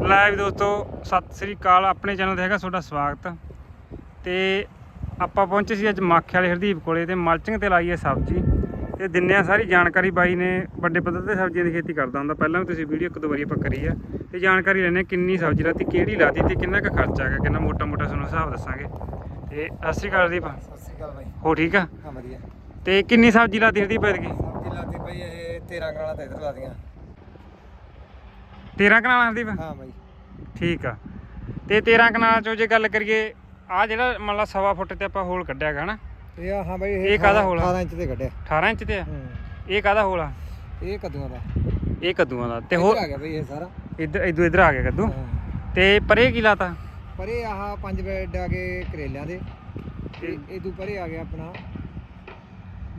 Live ਦੋਸਤੋ ਸਤਿ ਸ੍ਰੀ ਅਕਾਲ। ਆਪਣੇ channel ਤੇ ਹੈਗਾ ਤੁਹਾਡਾ ਸਵਾਗਤ। ਤੇ ਆਪਾਂ ਪਹੁੰਚੇ ਸੀ ਅੱਜ ਮਾਖੇ ਵਾਲੇ ਹਰਦੀਪ ਕੋਲੇ ਤੇ ਮਲਚਿੰਗ ਤੇ ਲਾਈ ਹੈ ਸਬਜ਼ੀ। ਤੇ ਦਿੰਨੇ ਆ ਸਾਰੀ ਜਾਣਕਾਰੀ ਬਾਈ ਨੇ ਵੱਡੇ ਪੱਧਰ ਤੇ ਸਬਜ਼ੀਆਂ ਦੀ ਖੇਤੀ ਕਰਦਾ ਹੁੰਦਾ। ਪਹਿਲਾਂ ਵੀ ਤੁਸੀਂ ਵੀਡੀਓ ਇੱਕ ਦੋ ਵਾਰੀ ਆਪਾਂ ਕਰੀ ਆ। ਤੇ ਜਾਣਕਾਰੀ ਲੈਣੇ ਕਿੰਨੀ ਸਬਜ਼ੀ ਲਾਤੀ ਕਿਹੜੀ ਲਾਤੀ ਤੇ ਕਿੰਨਾ ਕੁ ਖਰਚਾ ਹੈਗਾ ਕਿੰਨਾ ਮੋਟਾ ਮੋਟਾ ਤੁਹਾਨੂੰ ਹਿਸਾਬ ਦੱਸਾਂਗੇ। ਤੇ ਸਤਿ ਸ੍ਰੀ ਅਕਾਲ ਹਰਦੀਪ। ਸਤਿ ਸ਼੍ਰੀ ਅਕਾਲ ਬਾਈ। ਹੋ ਠੀਕ ਆ? ਹਾਂ ਵਧੀਆ। ਤੇ ਕਿੰਨੀ ਸਬਜ਼ੀ ਲਾਤੀ ਹਰਦੀਪ ਐਤਕੀ? ਸਬਜ਼ੀ ਲਾਤੀ ਬਾਈ ਇਹ 13 ਕਨਾਲਾਂ ਤੇ ਇਧਰ ਲਾਤੀਆਂ। 13 ਕਨਾਲਾਂ ਹਰਦੀਪ? ਹਾਂ ਬਾਈ। ਠੀਕ ਆ। ਤੇ 13 ਕਨਾਲਾਂ ਚੋਂ ਜੇ ਗੱਲ ਕਰੀਏ ਆ ਜਿਹੜਾ ਮੰਨ ਲਾ ਸਵਾ ਫੁੱਟ ਤੇ ਆਪਾਂ ਹੋਲ ਕੱਢਿਆ ਹੈਗਾ ਹਨਾ? ਇਹ ਆ ਹਾਂ ਬਾਈ ਇਹ ਕਾਹਦਾ ਹੋਲ ਆ? 18 ਇੰਚ ਤੇ ਕੱਢਿਆ। 18 ਇੰਚ ਤੇ ਆ? ਇਹ ਕਾਹਦਾ ਹੋਲ ਆ? ਇਹ ਕਦੂਆਂ ਦਾ। ਇਹ ਕੱਦੂਆਂ ਦਾ। ਤੇ ਹੋਰ? ਆ ਗਿਆ ਬਾਈ ਇਹ ਸਾਰਾ। ਇੱਧਰ ਇਦੋਂ ਇੱਧਰ ਆ ਗਿਆ ਕੱਦੂ। ਤੇ ਪਰੇ ਕੀ ਲਾਤਾ? ਪਰ ਆਹ ਪੰਜ ਬੈੱਡ ਆ ਗਏ ਕਰੇਲਿਆਂ ਦੇ। ਤੇ ਇਦੋਂ ਪਰੇ ਆ ਗਿਆ ਆਪਣਾ।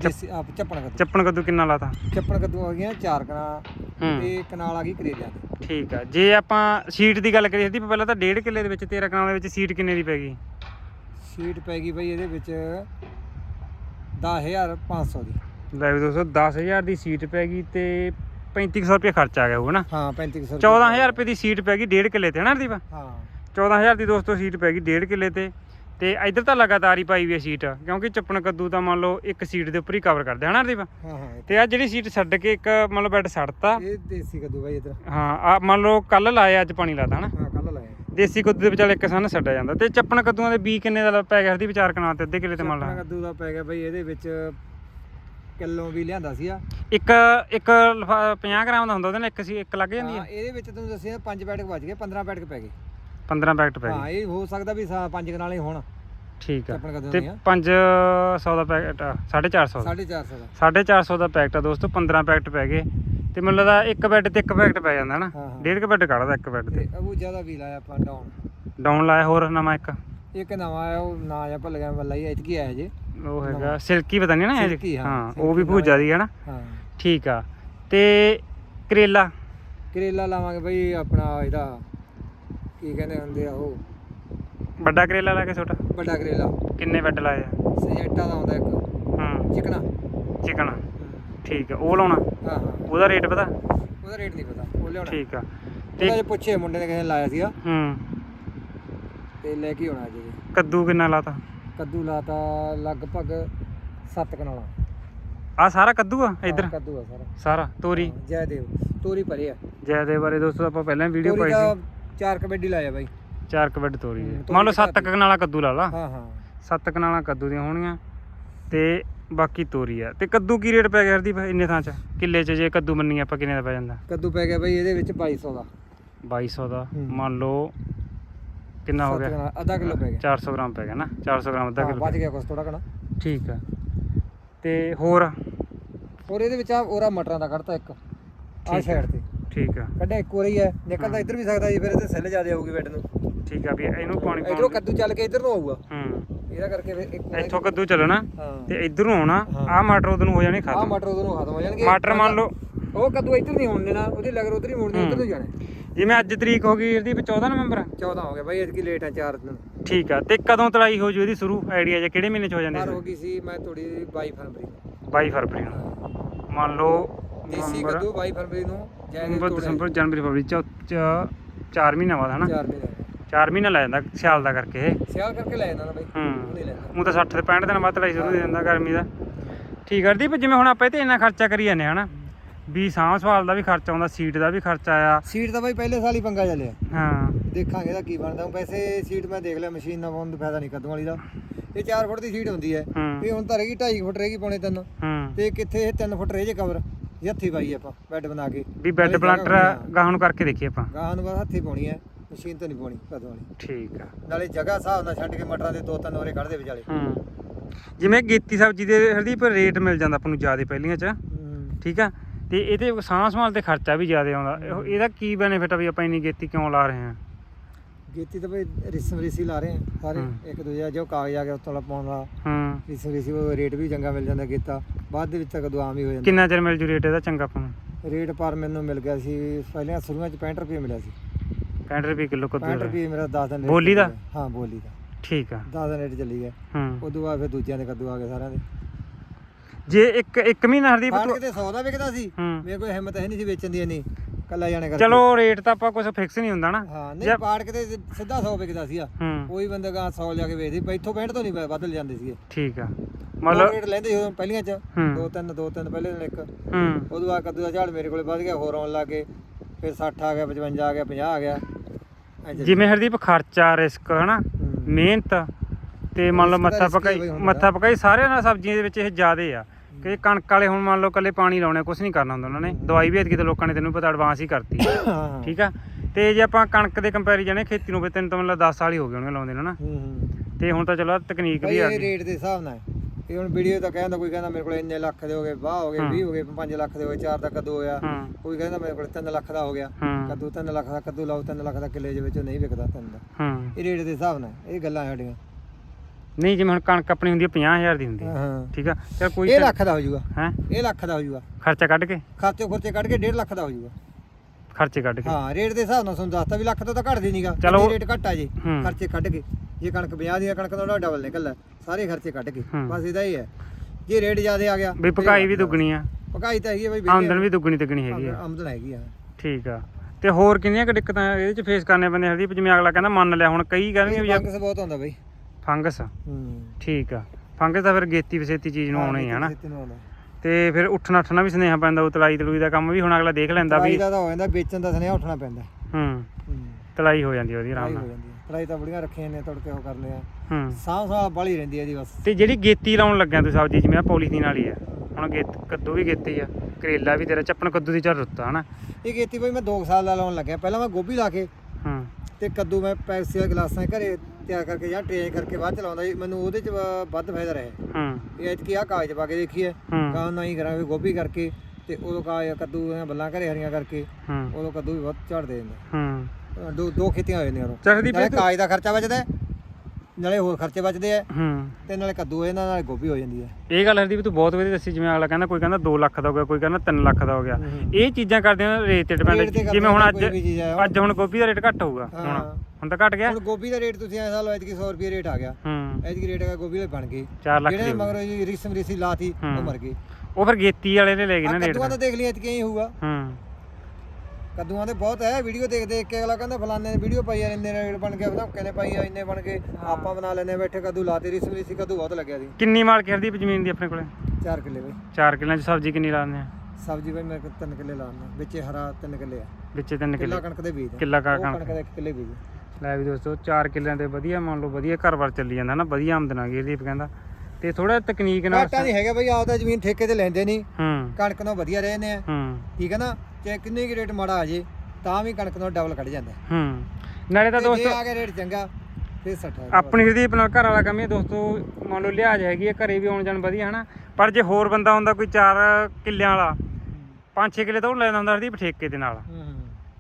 ਦੇਸੀ ਆਪ ਚੱਪਣ ਕੱਦੂ। ਚੱਪਣ ਕੱਦੂ ਕਿੰਨਾ ਲਾਤਾ? ਚੱਪਣ ਕੱਦੂ ਆ ਗਈਆਂ ਚਾਰ ਕਨਾਲ। ਹੂੰ। ਤੇ ਕਨਾਲ ਆ ਗਈ ਕਰੇਲਿਆਂ ਦੀ। ਠੀਕ ਆ। ਜੇ ਆਪਾਂ ਸੀਟ ਦੀ ਗੱਲ ਕਰੀਏ ਸੀ ਪਹਿਲਾਂ ਤਾਂ 1.5 ਕਿੱਲੇ ਦੇ ਵਿੱਚ 13 ਕਨਾਲਾਂ ਦੇ ਵਿੱਚ ਸੀਟ ਕਿੰਨੇ ਦੀ ਪੈ ਗਈ? ਸ਼ੀਟ ਪੈ ਗਈ ਬਾਈ ਇਹਦੇ ਵਿੱਚ 10500 ਦੀ। ਲੈ ਵੀ ਦੋਸਤੋ 10000 ਦੀ ਸੀਟ ਪੈ ਗਈ ਤੇ 3500 ਰੁਪਏ ਖਰਚਾ ਆ ਗਿਆ ਹੋਊਗਾ ਨਾ? ਹਾਂ 3500 14000 ਰੁਪਏ। ਦੀ ਸੀਟ ਪੈ ਗਈ 1.5 ਕਿੱਲੇ ਤੇ ਹਨਾ ਹਰਦੀਪ ਹਾਂ। 14000 ਦੀ ਦੋਸਤੋ ਸੀਟ ਪੈ ਗਈ 1.5 ਕਿੱਲੇ ਤੇ। ਤੇ ਇੱਧਰ ਤਾਂ ਲਗਾਤਾਰ ਹੀ ਪਾਈ ਵੀ ਹੈ ਸੀਟ ਕਿਉਂਕਿ ਚੱਪਣ ਕੱਦੂ ਤਾਂ ਮੰਨ ਲਓ ਇੱਕ ਸੀਟ ਦੇ ਉੱਪਰ ਹੀ ਕਵਰ ਕਰਦੇ ਹਨਾ ਹਰਦੀਪ? ਹਾਂ ਹਾਂ ਤੇ ਆ ਜਿਹੜੀ ਸੀਟ ਛੱਡ ਕੇ ਇੱਕ ਮੰਨ ਲਓ ਬੈੱਡ ਛੱਡਤਾ ਇਹ ਦੇਸੀ ਕੱਦੂ ਬਾਈ ਇਧਰ। ਹਾਂ ਆ ਮੰਨ ਲਓ ਕੱਲ ਲਾਇਆ ਅੱਜ ਪਾਣੀ ਲਾਤਾ ਹਨਾ? ਹਾਂ ਕੱਲ ਲਾਇਆ। ਦੇਸੀ ਕੱਦੂ ਦੇ ਵਿਚਾਲੇ ਇੱਕ ਸੰਨ ਛੱਡਿਆ ਜਾਂਦਾ। ਤੇ ਚੱਪਣ ਕੱਦੂਆਂ ਦੇ ਬੀ ਕਿੰਨੇ ਦਾ ਪੈ ਗਿਆ ਹਰਦੀਪ? ਵਿਚਾਰ ਕਨਾਲ ਤੇ ਅੱਧੇ ਕਿੱਲੇ ਤੇ ਮੰਨ ਲਾ। ਕੱਦੂ ਦਾ ਪੈ ਗਿਆ ਬਈ ਇਹਦੇ ਵਿੱਚ ਕਿਲੋ ਵੀ ਲਿਆਂਦਾ ਸੀ ਆ ਇੱਕ ਇੱਕ ਲਿਫਾ- 50 ਗ੍ਰਾਮ ਦਾ ਹੁੰਦਾ ਉਹਦੇ ਨਾਲ ਇੱਕ ਸੀ ਇੱਕ ਲੱਗ ਜਾਂਦੀ ਹੈ ਇਹਦੇ ਵਿੱਚ ਤੁਹਾਨੂੰ ਦੱਸਿਆ ਪੰਜ ਪੈਟਕ ਵੱਜ ਗਏ 15 ਪੈਟਕ ਪੈ ਗਏ। 15 ਪੈਕਟ ਪੈ ਹਾਂ ਗਏ ਇਹ ਹੋ ਸਕਦਾ ਵੀ ਸਾ- ਪੰਜ ਕਨਾਲੇ ਹੋਣ। ਠੀਕ ਆ। ਚੱਪਣ ਕੱਦੂ ਤੇ ਦੀਆਂ 500 ਦਾ ਪੈਕਟ 450 ਦਾ। 450 ਦਾ। 450 ਦਾ ਪੈਕਟ ਆ ਦੋਸਤੋ 15 ਪੈਕਟ ਪੈ ਗਏ। ਤੇ ਮੈਨੂੰ ਲੱਗਦਾ ਇੱਕ ਬੈੱਡ ਤੇ ਇੱਕ ਪੈਕਟ ਪੈ ਜਾਂਦਾ ਨਾ ਹਾਂ, ਹਾਂ। ਡੇਢ ਕੁ ਬੈੱਡ ਕੱਢਦਾ ਇੱਕ ਬੈੱਡ ਤੇ। ਤੇ ਉਹ ਜ਼ਿਆਦਾ ਵੀ ਲਾਇਆ ਆਪਾਂ ਡਾਊਨ। ਡਾਊਨ ਲਾਇਆ ਹੋਰ ਨਵਾਂ ਇੱਕ? ਇੱਕ ਨਵਾਂ ਆਇਆ ਉਹ ਨਾ ਜਾਂ ਭੁੱਲ ਗਿਆ ਮੱਲਾ ਹੀ ਇਤਕੀ ਆਇਆ ਜੇ। ਉਹ ਹੈਗਾ ਸਿਲਕੀ ਪਤਾ ਨਹੀਂ ਨਾ ਇਹ। ਸਿਲਕੀ, ਹਾਂ, ਹਾਂ ਉਹ ਸਿਲਕੀ ਵੀ ਭੂਜਾ ਦੀ ਹੈ ਨਾ। ਹਾਂ। ਠੀਕ ਆ। ਤੇ ਕਰੇਲਾ? ਕਰੇਲਾ ਲਾਵਾਂਗੇ ਬਈ ਆਪਣਾ ਇਹਦਾ। ਕੀ ਕਹਿੰਦੇ ਹੁੰਦੇ ਆ ਉਹ? ਵੱਡਾ ਕਰੇਲਾ ਲਾ ਕੇ ਛੋਟਾ? ਵੱਡਾ ਕਰੇਲਾ। ਕਿੰਨੇ ਬੈੱਡ ਲਾਏ ਆ? ਸਜੈਟਾ ਦਾ ਆਉਂਦਾ ਇੱਕ। ਹੂੰ। ਚਿਕਨਾ ਚਿਕਨ ਠੀਕ ਆ ਉਹ ਲਾਉਣਾ? ਹਾਂ ਹਾਂ। ਉਹਦਾ ਰੇਟ ਪਤਾ? ਉਹਦਾ ਰੇਟ ਨਹੀਂ ਪਤਾ ਉਹ ਲਿਆਉਣਾ। ਠੀਕ ਆ। ਤੇ ਜੇ ਪੁੱਛੇ ਮੁੰਡੇ ਨੇ ਕਿਸੇ ਨੇ ਲਾਇਆ ਸੀਗਾ। ਹੂੰ। ਤੇ ਲੈ ਕੇ ਆਉਣਾ ਜੀ। ਕੱਦੂ ਕਿੰਨਾ ਲਾਤਾ? ਕੱਦੂ ਲਾਤਾ ਲਗਭਗ 7 ਕਨਾਲਾਂ। ਆ ਸਾਰਾ ਕੱਦੂ ਆ ਇੱਧਰ? ਕੱਦੂ ਆ ਸਾਰਾ। ਸਾਰਾ ਤੋਰੀ? ਜੈ ਦੇਵ ਤੋਰੀ ਭਰੇ ਆ। ਜੈ ਦੇ ਬਾਰੇ ਦੋਸਤੋ ਆਪਾਂ ਪਹਿਲਾਂ ਵੀਡੀਓ ਤੋਰੀ ਪਾਈ ਦਾ ਸੀ। ਚਾਰ ਕਬੱਡੀ ਲਾਇਆ ਬਾਈ। ਚਾਰ ਕੁ ਬੈੱਡ ਤੋਰੀ ਦੇ ਹੂੰ, ਤੋਰੀ ਮੰਨ ਲਓ ਸੱਤ ਕਨਾਲਾ ਕੱਦੂ ਲਾ ਲਾ। ਹਾਂ ਹਾਂ। ਸੱਤ ਕਨਾਲਾ ਕੱਦੂ ਦੀਆਂ ਹੋਣਗੀਆਂ ਤੇ ਬਾਕੀ ਤੋਰੀ ਆ। ਤੇ ਕੱਦੂ ਕੀ ਰੇਟ ਪੈ ਗਿਆ ਹਰਦੀਪ ਇੰਨੇ ਥਾਂ ਚ? ਕਿੱਲੇ ਚ ਜੇ ਕੱਦੂ ਮੰਨੀ ਆਪਾਂ ਕਿੰਨੇ ਦਾ ਪੈ ਜਾਂਦਾ? ਕੱਦੂ ਪੈ ਗਿਆ ਬਾਈ ਇਹਦੇ ਵਿੱਚ 2200 ਦਾ। 2200 ਦਾ। ਹੂੰ। ਮੰਨ ਲਓ ਕਿੰਨਾ ਹੋ ਸੱਤ ਗਿਆ? ਕਨਾਲ, ਅੱਧਾ ਕਿਲੋ ਪੈ ਗਿਆ। 400 ਗ੍ਰਾਮ ਪੈ ਗਿਆ ਨਾ। 400 ਗ੍ਰਾਮ ਅੱਧਾ ਹਾਂ, ਕਿਲੋ ਬਚ ਗਿਆ। ਕੁਛ ਥੋੜਾ ਕਣਾ ਠੀਕ ਆ। ਤੇ ਹੋਰ? ਔਰ ਇਹਦੇ ਵਿੱਚ ਆ ਉਹਰਾ ਮਟਰਾਂ ਦਾ ਕੱਢਤਾ ਇੱਕ। ਆ ਆ। ਸਾਈਡ ਤੇ। ਠੀਕ ਆ। ਕੱਢਿਆ ਇੱਕ ਹੋਰ ਹੀ। ਨਿਕਲਦਾ ਇੱਧਰ ਵੀ ਸਕਦਾ ਜੀ ਫਿਰ ਇਹਦੇ ਸੈੱਲ ਜ਼ਿਆਦਾ ਆਊਗੀ ਬੈੱਡ ਨੂੰ। ਠੀਕ ਆ ਵੀ ਇਹਨੂੰ ਪਾਣੀ ਇਧਰੋਂ ਪਾਉਣ ਕੱਦੂ ਚੱਲ ਕੇ ਇੱਧਰ ਨੂੰ ਆਊਗਾ। ਹੂੰ। ਇਹਦਾ ਕਰਕੇ ਫਿਰ ਇੱਕ ਇੱਥੋਂ ਕੱਦੂ ਚੱਲਣਾ ਤੇ ਇਧਰੋਂ ਆਉਣਾ। ਆ ਮਟਰ ਨੂੰ ਹੋ ਜਾਣੇ ਆ ਖਤਮ ਮਟਰ ਉਧਰ ਨੂੰ ਖਤਮ ਹੋ ਜਾਣਗੇ। ਮਟਰ ਮੰਨ ਲਓ। ਉਹ ਕੱਦੂ ਇੱਧਰ ਨਹੀਂ ਹੋਣ ਦੇਣਾ ਉਹਦੀ ਲਗਰ ਉਧਰ ਹੀ ਮੋੜਨੀ ਉਧਰ ਨੂੰ ਜਾਣਾ। ਜਿਵੇਂ ਅੱਜ ਤਰੀਕ ਹੋ ਗਈ ਇਹਦੀ 14 ਨਵੰਬਰ 14 ਹੋ ਗਿਆ ਬਾਈ ਇਤਕੀ ਲੇਟ ਆ 4 ਦਿਨ। ਠੀਕ ਆ ਤੇ ਕਦੋਂ ਤਲਾਈ ਹੋ ਜੂ ਇਹਦੀ ਸ਼ੁਰੂ? ਆਈਡੀਆ ਜਾਂ ਕਿਹੜੇ ਮਹੀਨੇ ਚ ਹੋ ਜਾਂਦੀ ਸੀ ਹੋ ਗਈ ਸੀ ਮੈਂ ਥੋੜੀ 22 ਫਰਵਰੀ ਨੂੰ। 22 ਫਰਵਰੀ ਨੂੰ। ਮੰਨ ਲਓ ਦੇਸੀ ਕੱਦੂ 22 ਫਰਵਰੀ ਨੂੰ ਨਵੰਬਰ ਦਸੰਬਰ ਜਨਵਰੀ ਫਰਵਰੀ ਚ ਚਾਰ ਮਹੀਨਾ ਬਾਅਦ ਹਨਾ? 4 ਮਹੀਨੇ 4 ਮਹੀਨਾ ਲੈ ਜਾਂਦਾ ਸਿਆਲ ਦਾ ਕਰਕੇ ਇਹ। ਸਿਆਲ ਕਰਕੇ ਲੈ ਜਾਂਦਾ ਨਾ ਬਾਈ। ਹੂੰ। ਉਹ ਨਹੀਂ ਲੈਂਦਾ। ਉਹ ਤਾਂ 60 ਤੇ 65 ਦਿਨ ਬਾਅਦ ਤਲਾਈ ਸ਼ੁਰੂ ਹੋ ਜਾਂਦਾ ਗਰਮੀ ਦਾ। ਠੀਕ ਆ ਦੀਪ ਜਿਵੇਂ ਹੁਣ ਆਪਾਂ ਇਹ ਤੇ ਇੰਨਾ ਖਰਚਾ ਕਰੀ ਜਾਂਦੇ ਹਨਾ? ਵੀ ਸਾਂਭ ਸੰਭਾਲ ਦਾ ਵੀ ਖਰਚਾ ਆਉਂਦਾ ਸੀਟ ਦਾ ਵੀ ਖਰਚਾ ਆਇਆ। ਸੀਟ ਤਾਂ ਬਾਈ ਪਹਿਲੇ ਸਾਲ ਹੀ ਪੰਗਾ ਚੱਲਿਆ। ਹਾਂ। ਦੇਖਾਂਗੇ ਇਹਦਾ ਕੀ ਬਣਦਾ। ਵੈਸੇ ਸੀਟ ਮੈਂ ਦੇਖ ਲਿਆ ਮਸ਼ੀਨ ਨਾਲ ਪਾਉਣ ਦਾ ਫਾਇਦਾ ਨਹੀਂ ਕੱਦੂ ਵਾਲੀ ਦਾ। ਇਹ 4 ਫੁੱਟ ਦੀ ਸੀਟ ਹੁੰਦੀ ਹੈ। ਇਹ ਹੁਣ ਤਾਂ ਰਹੇਗੀ 2.5 ਫੁੱਟ ਰਹੇਗੀ ਪੌਣੇ 3 ਹੂੰ। ਤੇ ਕਿੱਥੇ ਇਹ 3 ਫੁੱਟ ਰਹੇ ਜੇ ਕਵਰ ਹੱਥੀ ਪਾਈ ਆਪਾਂ ਬੈੱਡ ਬਣਾ ਕੇ। ਵੀ ਬੈੱਡ ਪਲਾਂਟਰ। ਗਾਹਾਂ ਨੂੰ ਕਰਕੇ ਦੇਖੀਏ ਆਪਾਂ। ਗਾਹਾਂ ਨੂੰ ਬਸ ਹੱਥੀ ਪਾਉਣੀ ਹੈ ਮਸ਼ੀਨ ਤੋਂ ਨਹੀਂ ਪਾਉਣੀ ਕੱਦੂ ਵਾਲੀ। ਠੀਕ ਆ। ਨਾਲੇ ਜਗ੍ਹਾ ਹਿਸਾਬ ਨਾਲ ਛੱਡ ਕੇ ਮਟਰਾਂ ਦੇ ਦੋ ਤਿੰਨ ਹੋਰੇ ਕੱਢਦੇ ਵਿਚਾਲੇ। ਹੂੰ। ਜਿਵੇਂ ਗੇਤੀ ਸਬਜ਼ੀ ਦੇ ਹਰਦੀਪ ਰੇਟ ਮਿਲ ਜਾਂਦਾ ਆਪਾਂ ਨੂੰ ਜ਼ਿਆਦਾ ਪਹਿਲੀਆਂ ਚ। ਠੀਕ ਆ? ਤੇ ਇਹਦੇ ਸਾਂਭ ਸੰਭਾਲ ਤੇ ਖਰਚਾ ਵੀ ਜ਼ਿਆਦਾ ਆਉਂਦਾ। ਇਹੋ- ਇਹਦਾ ਕੀ ਬੈਨੀਫਿਟ ਆ ਵੀ ਆਪਾਂ ਇੰਨੀ ਗੇਤੀ ਕਿਉਂ ਲਾ ਰਹੇ ਹਾਂ? ਗੇਤੀ ਤਾਂ ਬਈ ਰਿਸਮ ਰਿਸੀ ਲਾ ਰਹੇ ਆ ਸਾਰੇ। ਇੱਕ ਦੂਜਾ ਜੋ ਕਾਗਜ਼ ਆ ਗਿਆ ਉੱਤੋਂ ਵਾਲਾ ਪਾਉਣ ਵਾਲਾ। ਹੂੰ। ਰਿਸਮ ਰਿਸੀ ਉਹ ਰੇਟ ਵੀ ਚੰਗਾ ਮਿਲ ਜਾਂਦਾ ਗੇਤਾ ਬਾਅਦ ਦੇ ਵਿੱਚ ਤਾਂ ਕਦੋਂ ਆਮ ਹੀ ਹੋ ਜਾਂਦਾ। ਕਿੰਨਾ ਚਿਰ ਮਿਲ ਜੂ ਰੇਟ ਇਹਦਾ ਚੰਗਾ ਆਪਾਂ ਨੂੰ ਰੇਟ ਪਰ ਮੈਨੂੰ ਮਿਲ ਗਿਆ ਸੀ ਪਹਿਲਾਂ ਸ਼ੁਰੂਆਂ ਚ 65 ਰੁਪਏ ਮਿਲਿਆ ਸੀ। 65 ਰੁਪਏ ਕਿਲੋ ਕੱਦੂ 65 ਦਾ। ਰੁਪਏ ਮੇਰਾ 10 ਦਿਨ ਬੋਲੀ ਦਾ? ਹਾਂ ਬੋਲੀ ਦਾ। ਠੀਕ ਆ। 10 ਦਿਨ ਰੇਟ ਚੱਲੀ ਗਿਆ। ਹੂੰ। ਉਦੋਂ ਬਾਅਦ ਫਿਰ ਦੂਜਿਆਂ ਦੇ ਕੱਦੂ ਆ ਗਏ ਸਾਰਿਆਂ ਦੇ। ਜੇ ਇੱਕ ਇੱਕ ਮਹੀਨਾ ਹਰਦੀਪ ਤੂੰ ਕੇ ਤੇ 100 ਦਾ ਵਿਕਦਾ ਸੀ। ਮੇਰੇ ਕੋਲ ਹਿੰਮਤ ਹੈ ਨਹੀਂ ਸੀ ਵੇਚਣ ਦੀ ਇੰਨੀ। ਕੱਲਾ ਜਾਣੇ ਕਰਕੇ। ਚਲੋ ਰੇਟ ਤਾਂ ਆਪਾਂ ਕੁਝ ਫਿਕਸ ਨਹੀਂ ਹੁੰਦਾ ਨਾ। ਹਾਂ ਜੇ- ਨਹੀਂ ਪਾੜ ਕੇ ਤੇ ਸਿੱਧਾ 100 ਵਿਕਦਾ ਸੀਗਾ। ਹੂੰ। ਕੋਈ ਬੰਦੇ ਗਾ 100 ਲਿਆ ਕੇ ਵੇਚਦੇ ਪਈ ਇੱਥੋਂ 65 ਤੋਂ ਨਹੀਂ ਬਦਲ ਜਾਂਦੇ ਸੀਗੇ। ਠੀਕ ਆ। ਮਤਲਬ ਰੇਟ ਲੈਂਦੇ ਸੀ ਉਦੋਂ ਪਹਿਲੀਆਂ ਚ। ਹੂੰ। ਦੋ ਤਿੰਨ ਦੋ ਤਿੰਨ ਪਹਿਲੇ ਦਿਨ ਇੱਕ। ਹੂੰ। ਉਦੋਂ ਬਾਅਦ ਕੱਦੂ ਦਾ ਝਾੜ ਮੇਰੇ ਕੋਲੇ ਵੱਧ ਗਿਆ ਹੋਰ ਆਉਣ ਲੱਗੇ ਫਿਰ 60 ਆ ਗਿਆ 55 ਆ ਗਿਆ 50 ਆ ਗਿਆ। ਐਂ ਚੱਲੀ। ਜਿਵੇਂ ਹਰਦੀਪ ਖਰਚਾ ਰਿਸਕ ਹਨਾ? ਹੂੰ। ਮਿਹਨਤ ਤੇ ਮੰਨ ਲਓ ਮੱਥਾ ਰਿਸਕ ਪਕਾਈ ਬਈ ਹੁੰਦਾ। ਮੱਥਾ ਪਕਾਈ ਸਾਰਿਆਂ ਨਾਲ ਸਬਜ਼ੀਆਂ ਦੇ ਵਿੱਚ ਇਹ ਜ਼ਿਆਦੇ ਆ। ਕਿ ਕਣਕ ਵਾਲੇ ਹੁਣ ਮੰਨ ਲਓ ਕੱਲੇ ਪਾਣੀ ਲਾਉਣੇ ਕੁਝ ਨਹੀਂ ਕਰਨਾ ਹੁੰਦਾ ਉਹਨਾਂ ਨੇ। ਦਵਾਈ ਵੀ ਐਤਕੀ ਤੇ ਲੋਕਾਂ ਨੇ ਤੈਨੂੰ ਪਤਾ ਐਡਵਾਂਸ ਹੀ ਕਰਤੀ। ਹਾਂ। ਹਾਂ ਠੀਕ ਆ? ਤੇ ਜੇ ਆਪਾਂ ਕਣਕ ਦੇ ਕੰਪੈਰੀਜ਼ਨ ਇਹ ਖੇਤੀ ਨੂੰ ਵੀ ਤੈਨੂੰ ਤਾਂ ਮਤਲਬ 10 ਸਾਲ ਹੀ ਹੋ ਗਏ ਹੋਣਗੇ ਲਾਉਂਦੇ ਨੂੰ ਨਾ ਹੂੰ ਹੂੰ। ਤੇ ਹੁਣ ਤਾਂ ਚਲੋ ਆਹ ਤਕਨੀਕ ਵੀ ਆ ਇਹ ਗਈ। ਰੇਟ ਦੇ ਹਿਸਾਬ ਨਾਲ ਹੈ। ਇਹ ਹੁਣ ਵੀਡੀਓ ਤਾਂ ਕਹਿੰਦਾ ਕੋਈ ਕਹਿੰਦਾ ਮੇਰੇ ਕੋਲ ਇੰਨੇ ਲੱਖ ਦੇ ਹੋ ਗਏ ਵਾਹ ਹੋ ਗਏ ਹਾਂ। 20 ਹੋ ਗਏ 5 ਲੱਖ ਦੇ ਹੋ ਗਏ 4 ਦਾ ਕੱਦੂ ਹੋਇਆ। ਹਾਂ। ਕੋਈ ਕਹਿੰਦਾ ਮੇਰੇ ਕੋਲ 3 ਲੱਖ ਦਾ ਹੋ ਗਿਆ। ਹਾਂ। ਕੱਦੂ 3 ਲੱਖ ਦਾ ਕੱਦੂ ਲਾਓ 3 ਲੱਖ ਦਾ ਕਿੱਲੇ ਦੇ ਵਿੱਚ ਨਹੀਂ ਵਿਕਦਾ ਤਿੰਨ ਦਾ ਹਾਂ। ਇਹ ਰੇਟ ਦੇ ਹਿਸਾਬ ਨਾਲ ਇਹ ਗੱਲਾਂ ਸਾਡੀਆਂ। ਨਹੀਂ ਜਿਵੇਂ ਹੁਣ ਕਣਕ ਆਪਣੀ ਹੁੰਦੀ ਹੈ 50000 ਦੀ ਹੁੰਦੀ ਹਾਂ। ਠੀਕ ਆ? ਚਲ ਕੋਈ ਇਹ ਲੱਖ ਦਾ ਹੋ ਜਾਊਗਾ। ਹੈ? ਇਹ ਲੱਖ ਦਾ ਹੋ ਜਾਊਗਾ। ਖਰਚਾ ਕੱਢ ਕੇ? ਖਰਚੇ ਖੁਰਚੇ ਕੱਢ ਕੇ 1.5 ਲੱਖ ਦਾ ਹੋ ਜਾਊਗਾ। ਖਰਚੇ ਕੱਢ ਕੇ? ਹਾਂ ਰੇਟ ਦੇ ਹਿਸਾਬ ਨਾਲ ਤੁਹਾਨੂੰ ਦੱਸਤਾ ਵੀ ਲੱਖ ਤੋਂ ਤਾਂ ਘਟਦੀ ਨਹੀਂਗਾ ਚਲੋ। ਰੇਟ ਘੱਟ ਆ ਜੀ। ਖਰਚੇ ਕੱਢ ਕੇ। ਜੇ ਕਣਕ 50 ਦੀ ਕਣਕ ਦਾ ਡਬਲ ਨਿਕਲਦਾ ਸਾਰੇ ਖਰਚੇ ਕੱਢ ਕੇ। ਬਸ ਇਹਦਾ ਹੀ ਹੈ। ਜੇ ਰੇਟ ਜ਼ਿਆਦਾ ਆ ਗਿਆ ਵੀ ਭਕਾਈ ਵੀ ਦੁੱਗਣੀ ਆ। ਪਕਾਈ ਤਾਂ ਹੈਗੀ ਬਈ ਆਮਦਨ ਵੀ ਦੁੱਗਣੀ ਤਿੱਗਣੀ ਹੈਗੀ ਆ। ਆਮਦਨ ਹੈਗੀ ਆ। ਠੀਕ ਆ। ਤੇ ਹੋਰ ਕਿੰਨੀਆਂ ਕੁ ਦਿੱਕਤਾਂ ਇਹਦੇ ਚ ਫੇਸ ਕਰਨੇ ਪੈਂਦੇ ਹਰਦੀਪ ਜਿਵੇਂ ਅਗਲਾ ਕਹਿੰਦਾ ਮੰਨ ਲਿਆ ਹੁਣ ਕਈ ਕਹਿਣਗੇ ਵੀ ਯਾਰ ਬਹੁਤ ਹੁੰਦਾ ਬਈ। ਫੰਗਸ। ਹੂੰ। ਠੀਕ ਆ। ਫੰਗਸ ਤਾਂ ਫਿਰ ਗੇਤੀ ਵਸੇਤੀ ਚੀਜ਼ ਨੂੰ ਆਉਣਾ ਹੀ ਨੂੰ। ਤੇ ਫਿਰ ਉੱਠਣਾ ਉੱਠਣਾ ਵੀ ਸੁਨੇਹਾ ਪੈਂਦਾ ਉਹ ਤਲਾਈ ਤਲੂਈ ਦਾ ਕੰਮ ਵੀ ਹੁਣ ਅਗਲਾ ਦੇਖ ਲੈਂਦਾ ਵੀ। ਦਾ ਤਾਂ ਹੋ ਜਾਂਦਾ ਵੇਚਣ ਦਾ ਸੁਨੇਹਾ ਉੱਠਣਾ ਪੈਂਦਾ। ਹੂੰ। ਹੂੰ। ਤਲਾਈ ਹੋ ਜਾਂਦੀ ਉਹਦੀ ਆਰਾਮ ਹੋ ਨਾਲ। ਜਾਂਦੀ ਹੈ ਤਰਾਈ ਤਾਂ ਬੜੀਆਂ ਰੱਖੀਆਂ ਨੇ ਤੜਕੇ ਉਹ ਕਰਨੇ ਆ ਹੂੰ। ਸਾਹ ਸਾਹ ਬਾਲੀ ਰਹਿੰਦੀ ਹੈ ਜੀ ਬਸ। ਤੇ ਜਿਹੜੀ ਗੇਤੀ ਲਾਉਣ ਲੱਗਿਆ ਤੂੰ ਸਬਜ਼ੀ ਜਿਵੇਂ ਪੋਲੀਥੀਨ ਵਾਲੀ ਆ। ਹੁਣ ਗੇਤ ਕੱਦੂ ਵੀ ਗੇਤੀ ਆ ਕਰੇਲਾ ਵੀ ਤੇਰਾ ਚੱਪਣ ਕੱਦੂ ਦੀ ਚੱਲ ਰੁੱਤਾ ਹਨਾ। ਇਹ ਕੀਤੀ ਬਈ ਮੈਂ 2 ਸਾਲ ਦਾ ਲਾਉਣ ਲੱਗਿਆ ਪਹਿਲਾਂ ਮੈਂ ਗੋਭੀ ਲਾ ਕੇ ਹੂੰ। ਤੇ ਕੱਦੂ ਮੈਂ ਪੈਸੇ ਦੇ ਗਲਾਸਾਂ 'ਚ ਘਰੇ ਤਿਆਰ ਕਰਕੇ ਜਾਂ ਟ੍ਰੇ ਕਰਕੇ ਬਾਅਦ ਚ ਲਾਉਂਦਾ ਜੀ ਮੈਨੂੰ ਉਹਦੇ ਚ ਵ- ਵੱਧ ਫਾਇਦਾ ਰਿਹਾ। ਹੂੰ। ਇਹ ਐਤਕੀ ਆ ਕਾਗਜ਼ ਪਾ ਕੇ ਦੇਖੀਏ। ਹੂੰ। ਗਾਂ ਨਹੀਂ ਕਰਾਂਗੇ ਗੋਭੀ ਕਰਕੇ ਤੇ ਉਦੋਂ ਕਾਗਜ਼ ਕੱਦੂ ਐਂ ਬੱਲਾਂ ਘਰੇ ਹਰੀਆਂ ਕਰਕੇ ਹੂੰ। ਉਦੋਂ ਕੱਦੂ ਵੀ ਵੱਧ ਝੜ ਦੇ ਦਿੰਦਾ। ਹੂੰ। ਅਹ ਦੋ ਦੋ ਖੇਤੀਆਂ ਹੋ ਜਾਂਦੀਆਂ ਉਦੋਂ। ਨਾਲੇ ਕਾਗਜ਼ ਦਾ ਖਰਚਾ ਬਚਦਾ ਹੈ, ਨਾਲੇ ਹੋਰ ਖਰਚੇ ਬਚਦੇ ਆ ਹੂੰ। ਤੇ ਨਾਲੇ ਕੱਦੂ ਜਾਂਦਾ ਨਾਲੇ ਗੋਭੀ ਹੋ ਜਾਂਦੀ ਹੈ। ਇਹ ਗੱਲ ਹਰਦੀਪ ਤੂੰ ਬਹੁਤ ਵਧੀਆ ਦੱਸੀ ਜਿਵੇਂ ਅਗਲਾ ਕਹਿੰਦਾ ਕੋਈ ਕਹਿੰਦਾ 2 ਲੱਖ ਦਾ ਹੋ ਗਿਆ ਕੋਈ ਕਹਿੰਦਾ 3 ਲੱਖ ਦਾ ਹੋ ਗਿਆ। ਇਹ ਚੀਜ਼ਾਂ ਕਰਦੇ ਆ ਰੇਟ ਤੇ ਡਿਪੈਂਡ ਤੇ ਜਿਵੇਂ ਹੁਣ ਅੱਜ ਕੋਈ ਵੀ ਚੀਜ਼ ਹੈ। ਅੱਜ ਹੁਣ ਗੋਭੀ ਦਾ ਰੇਟ ਘੱਟ ਹੋਊਗਾ ਹੁਣ। ਹਾਂ। ਹੁਣ ਤਾਂ ਘਟ ਗਿਆ। ਹੁਣ ਗੋਭੀ ਦਾ ਰੇਟ ਤੁਸੀਂ ਐ ਸਾਲ ਐਤਕੀ 100 ਰੁਪਏ ਰੇਟ ਆ ਗਿਆ। ਹੂੰ। ਐਤਕੀ ਰੇਟ ਹੈਗਾ ਗੋਭੀ ਦੇ ਬਣ ਗਈ। 4 ਲੱਖ ਜਿਹੜੇ ਮਗਰੋਂ ਜੀ ਰਿਸਮ ਰਿਸੀ ਲਾਤੀ ਉਹ। ਮਰ ਗਏ ਉਹ ਫਿਰ ਗੇਤੀ ਵਾਲੇ ਨੇ ਲੈ ਗਏ ਨਾ ਰੇਟ ਕੱਦੂਆਂ ਤਾਂ ਦੇਖ ਲਈ ਐਤਕੀ ਹੀ ਹੋਊਗਾ। ਹੂੰ। ਕੱਦੂਆਂ ਦੇ ਬਹੁਤ ਹੈ ਵੀਡੀਓ ਦੇਖ ਦੇਖ ਕੇ ਅਗਲਾ ਕਹਿੰਦਾ ਫਲਾਣੇ ਨੇ ਵੀਡੀਓ ਪਾਈ ਆ ਇੰਨੇ ਰੇਟ ਬਣ ਗਿਆ ਧਮਕੇ ਨੇ ਪਾਈ ਆ ਇੰਨੇ ਬਣ ਗਏ। ਆਪਾਂ ਬਣਾ ਲੈਨੇ ਬੈਠੇ ਕੱਦੂ ਲਾਤੇ ਰਿਸਮ ਰਿਸੀ ਕੱਦੂ ਬਹੁਤ ਲੱਗਿਆ ਸੀ। ਕਿੰਨੀ ਮਾਲਕ ਹੈ ਹਰਦੀਪ ਜ਼ਮੀਨ ਦੀ ਆਪਣੇ ਕੋਲੇ? 4 ਕਿੱਲੇ ਬਈ। 4 ਕਿੱਲਿਆਂ ਚ ਸਬਜ਼ੀ ਕਿੰਨੀ ਲਾਉਂਦੇ ਆ? ਸਬਜ਼ੀ ਬਈ ਮੇਰੇ ਕੋਲ 3 ਕਿੱਲੇ ਲਾਉਣਾ ਵਿੱਚ ਹਰਾ 3 ਕਿੱਲੇ ਆ। ਵਿੱਚੇ 3 ਕਿੱਲਾ ਕਿੱਲੇ। ਕਣਕ ਦੇ ਬੀਜ ਕਿੱਲਾ ਕਣਕ? ਕਣਕ ਦੇ 1 ਕਿੱਲੇ ਬੀਜ ਲੈ ਵੀ ਦੋਸਤੋ 4 ਕਿੱਲਿਆਂ ਦੇ ਵਧੀਆ ਮੰਨ ਲਓ ਵਧੀਆ ਘਰ-ਬਾਰ ਚੱਲੀ ਜਾਂਦਾ ਨਾ ਵਧੀਆ ਆਮਦਨ ਆ ਗਈ ਹਰਦੀਪ ਕਹਿੰਦਾ। ਤੇ ਥੋੜਾ ਤਕਨੀਕ ਨਾਲ ਘਾਟਾ ਨਹੀਂ ਹੈਗਾ ਬਈ ਆਪਦਾ ਜ਼ਮੀਨ ਠੇਕੇ ਤੇ ਲੈਂਦੇ ਨਹੀਂ। ਹੂੰ। ਕਣਕ ਨਾਲ ਵਧੀਆ ਰਹੇ ਨੇ ਹੂੰ। ਠੀਕ ਹੈ ਨਾ? ਚਾਹੇ ਕਿੰਨੇ ਕੀ ਰੇਟ ਮਾੜਾ ਆ ਜੇ ਤਾਂ ਵੀ ਕਣਕ ਨਾਲ ਡਬਲ ਕੱਢ ਜਾਂਦਾ। ਹੂੰ। ਨਾਲੇ ਤਾਂ ਤੇ ਜੇ ਦੋਸਤੋ ਆ ਗਿਆ ਰੇਟ ਚੰਗਾ ਫਿਰ 60 ਆਪਣੀ ਹਰਦੀਪ ਨਾਲ ਘਰ ਵਾਲਾ ਕੰਮ ਹੀ ਦੋਸਤੋ ਮੰਨ ਲਓ ਲਿਹਾਜ਼ ਹੈਗੀ ਹੈ ਘਰੇ ਵੀ ਆਉਣ ਜਾਣ ਵਧੀਆ ਹਨਾ। ਪਰ ਜੇ ਹੋਰ ਬੰਦਾ ਹੁੰਦਾ ਕੋਈ 4 ਕਿੱਲਿਆਂ ਵਾਲਾ 5-6 ਕਿੱਲੇ ਤਾਂ ਉਹ ਲੈਂਦਾ ਹੁੰਦਾ ਹਰਦੀਪ ਠੇਕੇ ਦੇ ਨਾਲ।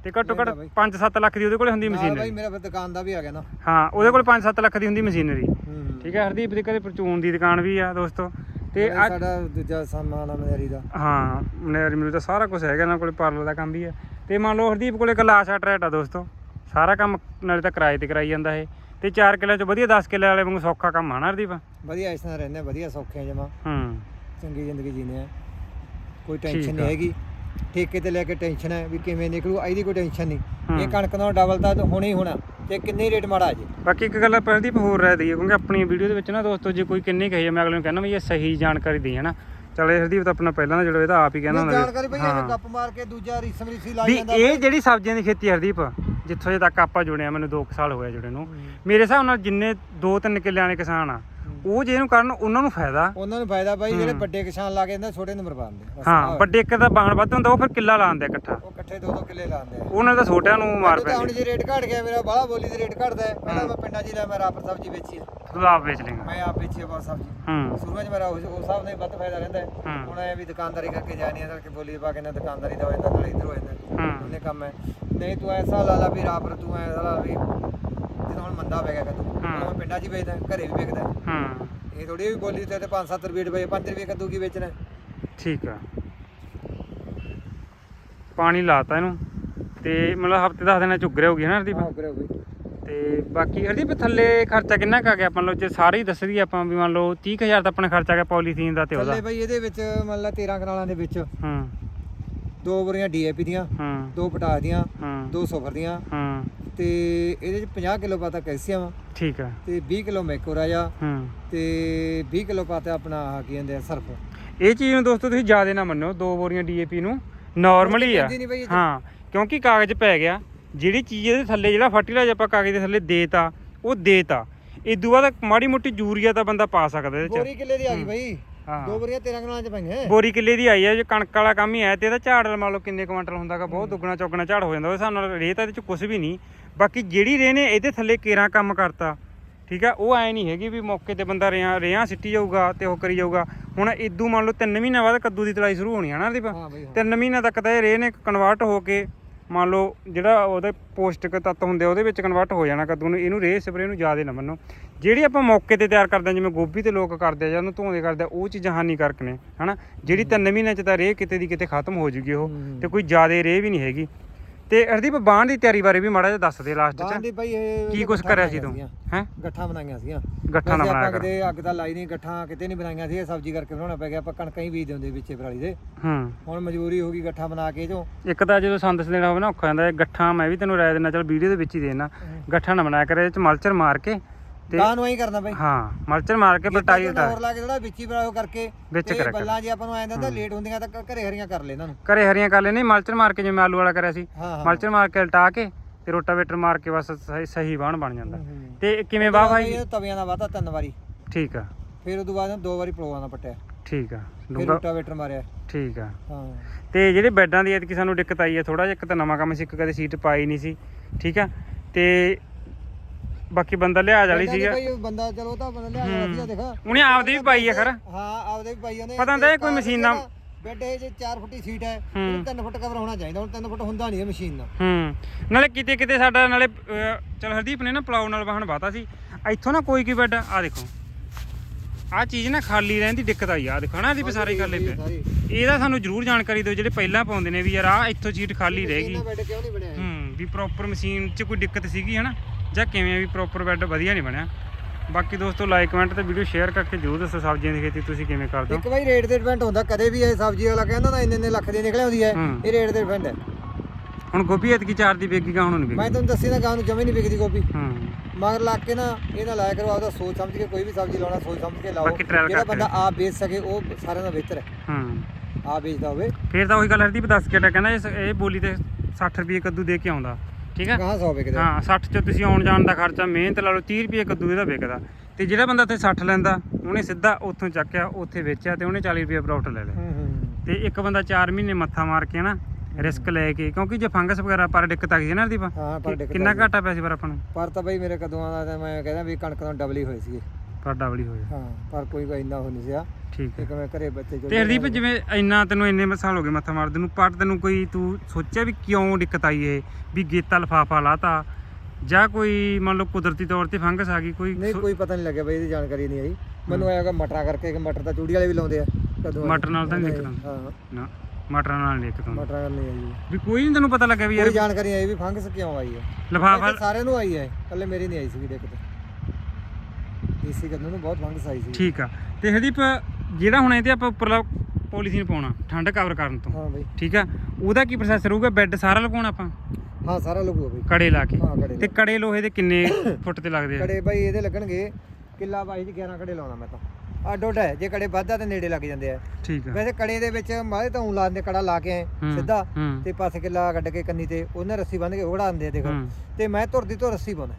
ਤੇ ਘੱਟੋ ਘੱਟ ਲੈਂਦਾ ਬਾਈ। 5-7 ਲੱਖ ਦੀ ਉਹਦੇ ਕੋਲੇ ਹੁੰਦੀ ਮਸ਼ੀਨਰੀ। ਬਾਈ ਮੇਰਾ ਫਿਰ ਦੁਕਾਨ ਦਾ ਵੀ ਆ ਗਿਆ ਨਾ। ਹਾਂ ਉਹਦੇ ਕੋਲ 5-7 ਲੱਖ ਦੀ ਹੁੰਦੀ ਮਸ਼ੀਨਰੀ। ਹੂੰ। ਠੀਕ ਹੈ ਹਰਦੀਪ ਦੇ ਘਰੇ ਪਰਚੂਨ ਦੀ ਦੁਕਾਨ ਵੀ ਆ ਦੋਸਤੋ। ਤੇ ਅੱਜ ਸਾਡਾ ਦੂਜਾ ਸਾਮਾਨ ਆ ਮੇਰੀ ਦਾ। ਹਾਂ ਮਨੇਰ ਮੈਨੂੰ ਤਾਂ ਸਾਰਾ ਕੁਝ ਹੈਗਾ ਇਹਨਾਂ ਕੋਲੇ ਪਾਰਲਰ ਦਾ ਕੰਮ ਵੀ ਹੈ ਤੇ ਮੰਨ ਲਓ ਹਰਦੀਪ ਕੋਲੇ ਇਕੱਲਾ ਆਸ਼ਾ ਟਰੈਟ ਆ ਦੋਸਤੋ। ਸਾਰਾ ਕੰਮ ਨਾਲੇ ਤਾਂ ਕਿਰਾਏ ਤੇ ਕਰਾਈ ਜਾਂਦਾ ਇਹ। ਤੇ 4 ਕਿੱਲੇ ਚ ਵਧੀਆ 10 ਕਿੱਲੇ ਵਾਲੇ ਵਾਂਗੂ ਸੌਖਾ ਕੰਮ ਆ ਨਾ ਹਰਦੀਪ? ਵਧੀਆ ਇਸ ਤਰ੍ਹਾਂ ਰਹਿੰਦੇ ਆ, ਵਧੀਆ ਸੌਖੇ ਜਮਾ। ਹੂੰ। ਚੰਗੀ ਜ਼ਿੰਦਗੀ ਜੀਨੇ ਆ। ਕੋਈ ਟੈਨਸ਼ਨ ਆ। ਨਹੀਂ ਹੈਗੀ। ਠੇਕੇ ਤੇ ਲੈ ਕੇ ਟੈਨਸ਼ਨ ਹੈ ਵੀ ਕਿਵੇਂ ਨਿਕਲੂ ਇਹਦੀ ਕੋਈ ਟੈਨਸ਼ਨ ਨਹੀਂ। ਇਹ ਕਣਕ ਨਾਲ ਡਬਲ ਤਾਂ ਹੋਣਾ ਹੀ ਹੋਣਾ ਤੇ ਕਿੰਨੇ ਰੇਟ ਮਾੜਾ ਜੇ ਬਾਕੀ ਇੱਕ ਗੱਲ ਆਪਾਂ ਹਰਦੀਪ ਹੋਰ ਰਹਿ ਦਈਏ ਕਿਉਂਕਿ ਆਪਣੀ ਵੀਡੀਓ ਦੇ ਵਿੱਚ ਨਾ ਦੋਸਤੋ ਜੇ ਕੋਈ ਕਿੰਨੀ ਕਹੀ ਮੈਂ ਅਗਲੇ ਨੂੰ ਕਹਿੰਦਾ ਵੀ ਇਹ ਸਹੀ ਜਾਣਕਾਰੀ ਦੇਈ ਹੈ ਨਾ ਚਲ ਹਰਦੀਪ ਤਾਂ ਆਪਣਾ ਪਹਿਲਾਂ ਦਾ ਜਿਹੜਾ ਇਹ ਤਾਂ ਆਪ ਹੀ ਕਹਿੰਦਾ ਹੁੰਦਾ ਜਾਣਕਾਰੀ ਹਾਂ। ਇਹ ਗੱਪ ਮਾਰ ਕੇ ਦੂਜਾ ਰੀਸਮ ਰੀਸੀ ਲਾ ਵੀ ਜਾਂਦਾ ਇਹ ਜਿਹੜੀ ਸਬਜ਼ੀਆਂ ਦੀ ਖੇਤੀ ਹਰਦੀਪ ਜਿੱਥੋਂ ਜੇ ਤੱਕ ਆਪਾਂ ਜੁੜੇ ਆ ਮੈਨੂੰ 2 ਸਾਲ ਹੋਏ ਜੁੜੇ ਨੂੰ। ਮੇਰੇ ਹਿਸਾਬ ਨਾਲ ਜਿੰਨੇ 2-3 ਕਿੱਲਿਆਂ ਵਾਲੇ ਕਿਸਾਨ ਆ ਉਹ ਜੇ ਇਹਨੂੰ ਕਰਨ ਉਹਨਾਂ ਨੂੰ ਫਾਇਦਾ। ਉਹਨਾਂ ਨੂੰ ਫਾਇਦਾ ਬਾਈ ਜਿਹੜੇ। ਵੱਡੇ ਕਿਸਾਨ ਲਾ ਕੇ ਦਿੰਦੇ ਛੋਟੇ ਨੂੰ ਬਰਬਾਦਦੇ ਬਸ ਹਾਂ ਵੱਡੇ ਇੱਕ ਦਾ ਬਾਣ ਵੱਧ ਹੁੰਦਾ ਉਹ ਫਿਰ ਕਿੱਲਾ ਲਾਉਂਦੇ ਇਕੱਠਾ। ਉਹ ਇਕੱਠੇ ਦੋ ਦੋ ਕਿੱਲੇ ਲਾਉਂਦੇ ਆ। ਉਹਨਾਂ ਦਾ ਛੋਟਿਆਂ ਨੂੰ ਮਾਰ ਤਾਂ ਹੁਣ ਪੈਂਦੀ ਜੇ ਰੇਟ ਘਟ ਗਿਆ ਮੇਰਾ ਬਾਹਲਾ ਬੋਲੀ ਦੇ ਰੇਟ ਘਟਦਾ ਹੈ। ਪਹਿਲਾਂ ਮੈਂ ਪਿੰਡਾਂ 'ਚ ਲੈ ਮੈਂ ਰਾਪਰ ਸਬਜ਼ੀ ਵੇਚੀ ਤੂੰ ਆਪ ਵੇਚ ਲੇਗਾ ਮੈਂ ਆਪ ਵੇਚੀ ਹੈ ਬਹੁਤ ਸਬਜ਼ੀ। ਹੂੰ। ਸ਼ੁਰੂ 'ਚ ਮੇਰਾ ਉਸ ਹਿਸਾਬ ਨਾਲ ਵੱਧ ਫਾਇਦਾ ਰਹਿੰਦਾ। ਹੁਣ ਐ ਵੀ ਦੁਕਾਨਦਾਰੀ ਕਰਕੇ ਜਾਣੀ ਹੈ ਕਿ ਬੋਲੀ ਪਾ ਕੇ ਨਾ ਦੁਕਾਨਦਾਰੀ ਦਾ ਹੋ ਜਾਂਦਾ ਨਾਲ ਇਧਰ ਹੋ ਜਾਂਦਾ। ਹੂੰ। ਉਹਨੇ ਕੰਮ ਹੈ। ਨਹੀਂ ਤੂੰ ਐਸਾ ਲਾ ਲਾ ਵੀ ਰਾਪਰ ਤੂੰ ਐਸਾ ਲਾ ਵੀ ਜਦੋਂ ਹੁਣ ਮੰਦਾ ਪੈ ਗਿਆ ਕੱਦੂ। ਹੁਣ ਪਿੰਡਾਂ 'ਚ ਹੀ ਵੇਚਦਾ ਘਰੇ ਵੀ ਵੇਚਦਾ। ਹੂੰ। ਇਹ ਥੋੜੀ ਵੀ ਬੋਲੀ ਤੇ 5-7 ਰੁਪਏ ਰੁਪਏ 5 ਰੁਪਏ ਕੱਦੂ ਕੀ ਵੇਚਣਾ? ਠੀਕ ਆ। ਪਾਣੀ ਲਾਤਾ ਇਹਨੂੰ। ਤੇ ਮਤਲਬ ਹਫ਼ਤੇ 10 ਦਿਨਾਂ ਚ ਉਗਰੇ ਹੋਗੀ ਹੈ ਨਾ ਹਰਦੀਪ? ਆਹ ਕਰਿਓ ਬਈ ਤੇ ਬਾਕੀ ਹਰਦੀਪ ਥੱਲੇ ਖਰਚਾ ਕਿੰਨਾ ਕੁ ਗਿਆ? ਆਪਾਂ ਲੋ ਜੇ ਸਾਰੇ ਹੀ ਦੱਸ ਦਈਏ ਆਪਾਂ ਵੀ ਮੰਨ ਲਓ 30000 ਤਾਂ ਆਪਣਾ ਖਰਚਾ ਗਿਆ ਪੋਲੀਥੀਨ ਦਾ ਤੇ ਉਹਦਾ। ਥੱਲੇ ਬਈ ਇਹਦੇ ਵਿੱਚ ਮੰਨ ਲਾ 13 ਕਨਾਲਾਂ ਦੇ ਵਿੱਚ। ਹੂੰ। ਦੋ ਬੋਰੀਆਂ ਡੀਏਪੀ ਦੀਆਂ ਹੂੰ। ਦੋ ਪਟਾਸ ਦੀਆਂ ਹੂੰ। ਦੋ ਸੁਫਰ ਦੀਆਂ। ਹੂੰ। ਤੇ ਇਹਦੇ ਚ 50 ਕਿਲੋ ਪਾਤਾ ਕੈਲਸ਼ੀਅਮ। ਠੀਕ ਆ। ਤੇ 20 ਕਿਲੋ ਮੈਕੋਰਾਜਾ। ਹੂੰ। ਤੇ 20 ਕਿਲੋ ਪਾਤਾ ਆਪਣਾ ਆਹ ਕੀ ਕਹਿੰਦੇ ਆ ਸਰਫ। ਇਹ ਚੀਜ਼ ਨੂੰ ਦੋਸਤੋ ਤੁਸੀਂ ਜ਼ਿਆਦਾ ਨਾ ਮੰਨੋ ਦੋ ਬੋਰੀਆਂ ਡੀਏਪੀ ਨੂੰ ਨਾਰਮਲੀ ਆ। ਹਾਂ ਕਿਉਂਕਿ ਕਾਗਜ਼ ਪੈ ਗਿਆ। ਜਿਹੜੀ ਚੀਜ਼ ਇਹਦੇ ਥੱਲੇ ਜਿਹੜਾ ਫਰਟੀਲਾਈਜ਼ਰ ਆਪਾਂ ਕਾਗਜ਼ ਦੇ ਥੱਲੇ ਦੇਤਾ ਉਹ ਦੇਤਾ। ਇਦੋਂ ਬਾਅਦ ਮਾੜੀ ਮੋਟੀ ਯੂਰੀਆ ਤਾਂ ਬੰਦਾ ਪਾ ਸਕਦਾ ਇਹਦੇ ਚ। ਬੋਰੀ ਕਿੱਲੇ ਦੀ ਆ ਗਈ ਬਈ। ਹਾਂ। ਦੋ ਬੋਰੀਆਂ 13 ਕਿਲੋਆਂ ਚ ਪਈਆਂ। ਬੋਰੀ ਕਿੱਲੇ ਦੀ ਆਈ ਹੈ ਜੇ ਕਣਕ ਵਾਲਾ ਕੰਮ ਹੀ ਹੈ ਤੇ ਇਹਦਾ ਝਾੜ ਮੰਨ ਲਓ ਕਿੰਨੇ ਕੁਆਂਟਲ ਹੁੰਦਾਗਾ ਬਹੁਤ ਦੁੱਗਣਾ ਚੌਗਣਾ ਝਾੜ ਹੋ ਜਾਂਦਾ ਉਹਦੇ ਹਿਸਾਬ ਨਾਲ ਰੇਹ ਤਾਂ ਇਹਦੇ ਚ ਕੁਝ ਵੀ ਨਹੀਂ। ਬਾਕੀ ਜਿਹੜੀ ਰੇਹ ਨੇ ਇਹਦੇ ਥੱਲੇ ਕੇਰਾਂ ਕੰਮ ਕਰਤਾ ਠੀਕ ਆ? ਉਹ ਐ ਨਹੀਂ ਹੈਗੀ ਵੀ ਮੌਕੇ ਤੇ ਬੰਦਾ ਰਿਆਂ ਰਿਆਂ ਸਿੱਟੀ ਜਾਊਗਾ ਤੇ ਉਹ ਕਰੀ ਜਾਊਗਾ। ਹੁਣ ਇਦੋਂ ਮੰਨ ਲਓ 3 ਮਹੀਨਿਆਂ ਬਾਅਦ ਕੱਦੂ ਦੀ ਤਲਾਈ ਸ਼ੁਰੂ ਹੋਣੀ ਹੈ ਨਾ ਦੀਪ ਹਾਂ ਬਈ ਹਾਂ। ਤਿੰਨ ਮਹੀਨਿਆਂ ਤੱਕ ਤਾਂ ਇਹ ਰੇਹ ਨੇ ਕਨਵਰਟ ਹੋ ਕੇ ਮੰਨ ਲਓ ਜਿਹੜਾ ਉਹਦੇ ਪੌਸ਼ਟਿਕ ਤੱਤ ਹੁੰਦੇ ਆ ਉਹਦੇ ਵਿੱਚ ਕਨਵਰਟ ਹੋ ਜਾਣਾ ਕੱਦੂ ਨੂੰ ਇਹਨੂੰ ਰੇਹ ਸਪਰੇ ਨੂੰ ਜ਼ਿਆਦਾ ਨਾ ਮੰਨੋ। ਜਿਹੜੀ ਆਪਾਂ ਮੌਕੇ ਤੇ ਤਿਆਰ ਕਰਦੇ ਜਿਵੇਂ ਗੋਭੀ ਤੇ ਲੋਕ ਕਰਦੇ ਆ ਜਾਂ ਉਹਨੂੰ ਧੋਂਦੇ ਕਰਦੇ ਆ ਉਹ ਚੀਜ਼ਾਂ ਹਾਨੀਕਾਰਕ ਨੇ ਹਨਾ? ਜਿਹੜੀ ਤਿੰਨ ਮਹੀਨਿਆਂ ਚ ਤਾਂ ਰੇਹ ਕਿਤੇ ਦੀ ਕਿਤੇ ਖਤਮ ਹੋ ਜੂਗੀ ਉਹ। ਤੇ ਕੋਈ ਜ਼ਿਆਦਾ ਰੇਹ ਵੀ ਨਹੀਂ ਹੈਗੀ। ਤੇ ਹਰਦੀਪ ਬਾਣ ਦੀ ਤਿਆਰੀ ਬਾਰੇ ਵੀ ਮਾੜਾ ਜਿਹਾ ਦੱਸ ਦੇ ਲਾਸਟ ਚ। ਬਈ ਇਹ ਕੀ ਕੁਛ ਗੱਠਾਂ ਕਰਿਆ ਸੀ ਬਣਾਈਆਂ ਤੂੰ? ਸੀਗੀਆਂ। ਹੈ? ਗੱਠਾਂ ਬਣਾਈਆਂ ਸੀਗੀਆਂ। ਗੱਠਾਂ ਨਾ ਵੈਸੇ ਬਣਾਇਆ ਆਪਾਂ ਕਰ। ਕਿਤੇ ਅੱਗ ਤਾਂ ਲਾਈ ਨਹੀਂ ਗੱਠਾਂ ਕਿਤੇ ਨਹੀਂ ਬਣਾਈਆਂ ਸੀ ਇਹ ਸਬਜ਼ੀ ਕਰਕੇ ਬਣਾਉਣਾ ਪੈ ਗਿਆ। ਆਪਾਂ ਕਣਕਾਂ ਹੀ ਬੀਜਦੇ ਹੁੰਦੇ ਵਿੱਚੇ ਪਰਾਲੀ ਦੇ। ਹੂੰ। ਹੁਣ ਮਜਬੂਰੀ ਹੋ ਗਈ ਗੱਠਾਂ ਬਣਾ ਕੇ ਜੋ ਇੱਕ ਤਾਂ ਜਦੋਂ ਸੰਦਸ ਦੇਣਾ ਹੋਵੇ ਨਾ ਔਖਾ ਜਾਂਦਾ। ਇਹ ਗੱਠਾਂ ਮੈਂ ਵੀ ਤੈਨੂੰ ਰਾਏ ਦੇਣਾ ਚਲ ਵੀਡੀਓ ਦੇ ਵਿੱਚ ਹੀ ਦੇਣਾ ਗੱਠਾਂ ਨਾ ਬਣਾਇਆ ਕਰ ਇਹਦੇ ਚ ਮਲਚਰ ਮਾਰ ਕੇ ਗਾਂ ਨੂੰ ਐਂ ਕਰਨਾ ਬਈ। ਹਾਂ ਮਲਚਰ ਮਾਰ ਕੇ ਪਟਾਈ ਹੋਰ ਉਤਾਰ। ਲਾ ਕੇ ਥੋੜਾ ਵਿੱਚ ਹੀ ਬਣਾਓ ਕਰਕੇ ਵਿੱਚ ਤੇ ਕਰਿਆ ਕਰ। ਬੱਲਾਂ ਜੇ ਆਪਾਂ ਨੂੰ ਐਂ ਦਿੰਦਾ ਲੇਟ ਹੁੰਦੀਆਂ ਤਾਂ ਘ- ਘਰੇ ਹਰੀਆਂ ਕਰ ਲੈ ਇਹਨਾਂ ਨੂੰ। ਘਰੇ ਹਰੀਆਂ ਕਰ ਲੈਨੇ ਮਲਚਰ ਮਾਰ ਕੇ ਜਿਵੇਂ ਆਲੂ ਵਾਲਾ ਕਰਿਆ ਸੀ। ਮਲਚਰ ਮਾਰ ਕੇ ਉਲਟਾ ਕੇ ਤੇ ਰੋਟਾਵੇਟਰ ਮਾਰ ਕੇ ਬਸ ਸਹੀ- ਬਾਣ ਬਣ ਜਾਂਦਾ। ਤੇ ਕਿਵੇਂ ਵਾਹ ਭਾਈ ਤਵੀਆਂ ਦਾ ਵਾਤਾ ਤਿੰਨ ਵਾਰੀ। ਠੀਕ ਆ। ਫਿਰ ਉਦੋਂ ਬਾਅਦ ਦੋ ਵਾਰੀ ਪਲੋਆਂ ਦਾ ਪੱਟਿਆ। ਠੀਕ ਆ। ਡੂੰਗਾ ਰੋਟਾਵੇਟਰ ਮਾਰਿਆ। ਠੀਕ ਆ। ਹਾਂ। ਤੇ ਜਿਹੜੇ ਬੈੱਡਾਂ ਦੀ ਐਤਕੀ ਸਾਨੂੰ ਦਿੱਕਤ ਆਈ ਹੈ ਥੋੜਾ ਜਿਹਾ ਇੱਕ ਤਾਂ ਨਵਾਂ ਕੰਮ ਸੀ ਇੱਕ ਕਦੇ ਸੀਟ ਪਾਈ ਨਹੀਂ ਸੀ। ਠੀਕ ਆ। ਤੇ ਬਾਕੀ ਬੰਦਾ ਲਿਹਾਜ਼ ਵਾਲੀ ਦੀ ਸੀਗਾ। ਬੰਦਾ ਚਲੋ ਤਾਂ ਬੰਦਾ ਲਿਆ ਗਿਆ ਸੀਗਾ ਦੇਖਾ। ਉਹਨੇ ਆਪਦੀ ਵੀ ਪਾਈ ਹੈ ਖਰ। ਹਾਂ ਆਪਦੇ ਵੀ ਪਾਈ ਉਹਨੇ। ਪਤਾ ਹੁੰਦਾ ਇਹ ਕੋਈ ਮਸ਼ੀਨ ਬੈੱਡ ਇਹ ਜੇ 4 ਫੁੱਟੀ ਸੀਟ ਹੈ। ਇਹਨੂੰ 3 ਫੁੱਟ ਕਵਰ ਹੋਣਾ ਚਾਹੀਦਾ ਹੁਣ 3 ਫੁੱਟ ਹੁੰਦਾ ਨਹੀਂ ਇਹ ਮਸ਼ੀਨ ਨਾਲ। ਹੂੰ। ਨਾਲੇ ਕਿਤੇ ਕਿਤੇ ਸਾਡਾ ਨਾਲੇ ਚਲ ਹਰਦੀਪ ਨੇ ਨਾ ਪਲਾਉ ਨਾਲ ਵਾਹਣ ਬਾਤਾ ਸੀ। ਇੱਥੋਂ ਨਾ ਕੋਈ ਕੀ ਬੈੱਡ ਆ ਦੇਖੋ। ਆ ਚੀਜ਼ ਨਾ ਖਾਲੀ ਰਹਿਣ ਦੀ ਦਿੱਕਤ ਆਈ ਆ। ਦੇਖੋ ਨਾ ਇਹਦੀ ਵੀ ਸਾਰੇ ਖਾਲੀ ਪਏ ਸਾਰੀ। ਇਹਦਾ ਸਾਨੂੰ ਜ਼ਰੂਰ ਜਾਣਕਾਰੀ ਦਿਓ ਜਿਹੜੇ ਪਹਿਲਾਂ ਪਾਉਂਦੇ ਨੇ ਵੀ ਯਾਰ ਆ ਇੱਥੋਂ ਸੀਟ ਖਾਲੀ ਰਹਿ ਗਈ। ਇਹਨਾਂ ਬੈੱਡ ਕਿਉਂ ਨਹੀਂ ਬਣਿਆ ਇਹ? ਹੂੰ ਵੀ ਪ੍ਰੋਪਰ ਮਸ਼ੀਨ 'ਚ ਕੋਈ ਦਿੱਕਤ ਸੀਗੀ ਹਨਾ? ਜਾਂ ਕਿਵੇਂ ਵੀ ਪ੍ਰੋਪਰ ਬੈੱਡ ਵਧੀਆ ਨਹੀਂ ਬਣਿਆ। ਬਾਕੀ ਦੋਸਤੋ ਲਾਈਕ ਕਮੈਂਟ ਤੇ ਵੀਡੀਓ ਸ਼ੇਅਰ ਕਰਕੇ ਜ਼ਰੂਰ ਦੱਸੋ ਸਬਜ਼ੀਆਂ ਦੀ ਖੇਤੀ ਤੁਸੀਂ ਕਿਵੇਂ ਕਰਦੇ ਹੋ। ਇੱਕ ਵਾਰੀ ਰੇਟ ਤੇ ਡਿਪੈਂਡ ਹੁੰਦਾ ਕਦੇ ਵੀ ਇਹ ਸਬਜ਼ੀ ਵਾਲਾ ਕਹਿੰਦਾ ਨਾ ਇੰਨੇ ਇੰਨੇ ਲੱਖ ਦੀ ਨਿਕਲ ਆਉਂਦੀ ਹੈ। ਇਹ ਰੇਟ ਤੇ ਡਿਪੈਂਡ ਹੈ। ਹੁਣ ਗੋਭੀ ਐਤਕੀ ਚਾਰ ਦੀ ਵੇਗੀ ਗਾ ਹੁਣ ਨਹੀਂ ਮੈਂ ਤੁਹਾਨੂੰ ਦੱਸੀ ਨਾ ਗਾਂ ਨੂੰ ਜਮੇ ਨਹੀਂ ਵਿਕਦੀ ਗੋਭੀ। ਹੂੰ। ਮਗਰ ਲਾ ਕੇ ਨਾ ਇਹ ਨਾ ਲਾਇਆ ਕਰੋ ਆਪਦਾ ਸੋਚ ਸਮਝ ਕੇ ਕੋਈ ਵੀ ਸਬਜ਼ੀ ਲਾਉਣਾ ਸੋਚ ਸਮਝ ਕੇ ਲਾਓ। ਜਿਹੜਾ। ਬੰਦਾ ਆਪ ਵੇਚ ਸਕੇ ਉਹ ਸਾਰਿਆਂ ਦਾ ਬਿਹਤਰ ਹੈ। ਹੂੰ। ਆਪ ਵੇਚਦਾ ਹੋਵੇ। ਫੇਰ ਤਾਂ ਉਹੀ ਗੱਲ ਹਰਦੀਪ ਦੱਸ ਕੇ ਟਾ ਕਹਿੰਦਾ ਇਹ ਬੋਲੀ ਤੇ 60 ਰੁਪਏ ਕੱਦੂ ਦੇ ਕੇ ਆਉਂਦਾ। ਠੀਕ ਹੈ ਕਹਾਂ 100 ਵਿਕਦੇ। ਹਾਂ 60 ਚ ਤੁਸੀਂ ਆਉਣ ਜਾਣ ਦਾ ਖਰਚਾ ਮਿਹਨਤ ਲਾ ਲਓ 30 ਰੁਪਏ ਕੱਦੂ ਇਹਦਾ ਵਿਕਦਾ। ਤੇ ਜਿਹੜਾ ਬੰਦਾ ਉੱਥੇ 60 ਲੈਂਦਾ ਉਹਨੇ ਸਿੱਧਾ ਉੱਥੋਂ ਚੱਕਿਆ ਉੱਥੇ ਵੇਚਿਆ ਤੇ ਉਹਨੇ 40 ਰੁਪਏ ਪ੍ਰੋਫਿਟ ਲੈ ਲਿਆ। ਤੇ ਇੱਕ ਬੰਦਾ 4 ਮਹੀਨੇ ਮੱਥਾ ਮਾਰ ਕੇ ਨਾ ਰਿਸਕ ਲੈ ਕੇ ਕਿਉਂਕਿ ਜੇ ਫੰਗਸ ਵਗੈਰਾ ਪਰ ਦਿੱਕਤ ਆ ਗਈ ਨਾ ਹਰਦੀਪ ਹਾਂ ਪਰ ਦਿੱਕਤ ਕਿੰਨਾ। ਘਾਟਾ ਪਿਆ ਸੀ ਪਰ ਆਪਾਂ ਨੂੰ? ਪਰ ਤਾਂ ਬਈ ਮੇਰੇ ਕਦੋਂ ਦਾ ਮੈਂ ਕਹਿੰਦਾ ਵੀ ਕਣਕ ਤਾਂ ਡਬਲ ਹੀ ਹੋਈ ਸੀ ਪਰ ਡਬਲੀ ਹੋਇਆ ਹਾਂ ਪਰ ਕੋਈ ਕੋਈ ਇੰਨਾ ਹੋ ਨਹੀਂ ਸਿਆ ਠੀਕ ਹੈ। ਇੱਕ ਮੈਂ ਘਰੇ ਬੱਚੇ ਜੋ ਤੇ ਹਰਦੀਪ ਜਿਵੇਂ ਇੰਨਾ ਤੈਨੂੰ ਇੰਨੇ ਮਸਾਲ ਹੋ ਗਏ ਮੱਥਾ ਮਾਰਦੇ ਨੂੰ ਪਰ ਤੈਨੂੰ ਕੋਈ ਤੂੰ ਸੋਚਿਆ ਵੀ ਕਿਉਂ ਦਿੱਕਤ ਆਈ ਇਹ? ਵੀ ਗੇਤਾ ਲਫਾਫਾ ਲਾਤਾ ਜਾਂ ਕੋਈ ਮੰਨ ਲਓ ਕੁਦਰਤੀ ਤੌਰ ਤੇ ਫੰਗਸ ਆ ਗਈ ਕੋਈ ਨਹੀਂ ਕੋਈ ਪਤਾ ਨਹੀਂ ਲੱਗਿਆ ਬਈ ਇਹਦੀ ਜਾਣਕਾਰੀ ਨਹੀਂ ਆਈ। ਮੈਨੂੰ ਆਇਆ ਕਿ ਮਟਰਾਂ ਕਰਕੇ ਕਿ ਮਟਰ ਤਾਂ ਚੂੜੀ ਵਾਲੇ ਵੀ ਲਾਉਂਦੇ ਆ ਕਦੋਂ ਮਟਰ ਨਾਲ ਤਾਂ ਨਹੀਂ ਦਿੱਕਤ ਆਉਂਦੀ। ਹਾਂ। ਨਾ ਮਟਰਾਂ ਨਾਲ ਨਹੀਂ ਦਿੱਕਤ ਹੁੰਦੀ ਮਟਰਾਂ ਨਾਲ ਨਹੀਂ ਆਈ ਵੀ ਕੋਈ ਨਹੀਂ ਤੈਨੂੰ ਪਤਾ ਲੱਗਿਆ ਵੀ ਯਾਰ ਕੋਈ ਜਾਣਕਾਰੀ ਆਈ ਵੀ ਫੰਗਸ ਕਿਉਂ ਆਈ ਹੈ ਲਫਾਫਾ ਵੈਸੇ ਸਾਰਿਆਂ ਨੂੰ ਆਈ ਹੈ ਕੱਲੇ ਮੇਰੀ ਨਹੀਂ ਆਈ ਸੀ ਦਿੱਕਤ ਇਸੇ ਗੱਲ ਨੂੰ ਬਹੁਤ ਫੰਗਸ ਆਈ ਸੀ। ਠੀਕ ਆ। ਤੇ ਹਰਦੀਪ ਜਿਹੜਾ ਹੁਣ ਇਹਦੇ ਆਪਾਂ ਉੱਪਰਲਾ ਪੋਲੀਥੀਨ ਪਾਉਣਾ ਠੰਡ ਕਵਰ ਕਰਨ ਤੋਂ। ਹਾਂ ਬਈ। ਠੀਕ ਆ? ਉਹਦਾ ਕੀ ਪ੍ਰੋਸੈਸ ਰਹੂਗਾ? ਬੈੱਡ ਸਾਰਾ ਲਗਾਉਣਾ ਆਪਾਂ? ਹਾਂ ਸਾਰਾ ਲੱਗੂਗਾ ਬਈ। ਕੜੇ ਲਾ ਕੇ। ਹਾਂ ਕੜੇ ਤੇ ਕੜੇ ਲੋਹੇ ਦੇ ਕਿੰਨੇ ਫੁੱਟ ਤੇ ਲੱਗਦੇ ਆ? ਕੜੇ ਬਈ ਇਹਦੇ ਲੱਗਣਗੇ ਕਿੱਲਾ ਬਾਈ ਦੀ 11 ਕੜੇ ਲਾਉਣਾ ਮੈਂ ਤਾਂ। ਅੱਡ ਉੱਡ ਹੈ ਜੇ ਕੜੇ ਵੱਧਾ ਤੇ ਨੇੜੇ ਲੱਗ ਜਾਂਦੇ ਆ। ਠੀਕ ਆ। ਵੈਸੇ ਕੜੇ ਦੇ ਵਿੱਚ ਮਾਰੇ ਤਾਂ ਉਂ ਲਾ ਦਿੰਦੇ ਕੜਾ ਲਾ ਕੇ ਸਿੱਧਾ। ਤੇ ਪਾਸੇ ਕਿੱਲਾ ਕੱਢ ਕੇ ਕੰਨੀ ਤੇ ਉਹਨੇ ਰੱਸੀ ਬੰਨ ਕੇ ਦੇਖੋ। ਤੇ ਮੈਂ ਧੁਰਦੀ ਤੋਂ ਰੱਸੀ ਪਾਉਣਾ